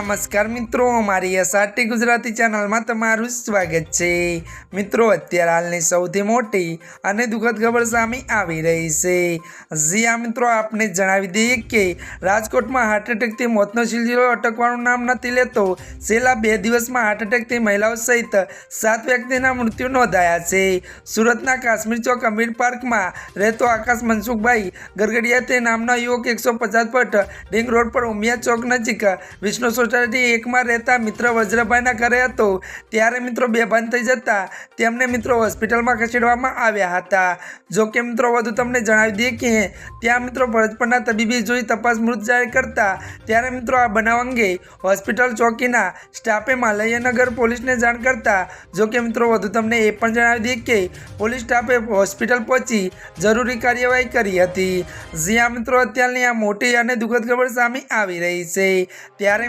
નમસ્કાર મિત્રો અમારી એસઆરટી ગુજરાતી ચેનલમાં તમારું સ્વાગત છે. મિત્રો, અત્યારે હાલની સૌથી મોટી અને દુઃખદ ખબર સામે આવી રહી છે. જી આ મિત્રો, આપને જણાવી દઈએ કે રાજકોટમાં હાર્ટ એટેકથી મોતનો સિલસિલો અટકવાનું નામ નથી લેતો. છેલ્લા બે દિવસમાં હાર્ટ એટેકથી મહિલાઓ સહિત સાત વ્યક્તિના મૃત્યુ નોંધાયા છે. સુરતના કાશ્મીર ચોક અમીર પાર્કમાં રહેતો આકાશ મનસુખભાઈ ગરગડિયા તે નામના યુવક એકસો પચાસ ફૂટ રિંગ રોડ પર ઉમિયા ચોક નજીક વિષ્ણુ સોસાયટી એકમાં રહેતા મિત્ર વજ્રભાઈના ઘરે હતો. ત્યારે મિત્રો બેભાન થઈ જતા તેમને મિત્રો હોસ્પિટલમાં ખસેડવામાં આવ્યા હતા. જો કે મિત્રો વધુ તમને જણાવી દઈએ કે ત્યાં મિત્રો ભરતપરના તબીબી જોઈ તપાસ મૃત જાહેર કરતા ત્યારે મિત્રો આ બનાવ અંગે હોસ્પિટલ ચોકીના સ્ટાફે માલયનગર પોલીસને જાણ કરતા જો કે મિત્રો વધુ તમને એ પણ જણાવી દઈએ કે પોલીસ સ્ટાફે હોસ્પિટલ પહોંચી જરૂરી કાર્યવાહી કરી હતી. જ્યાં મિત્રો અત્યારની આ મોટી અને દુઃખદ ખબર સામે આવી રહી છે. ત્યારે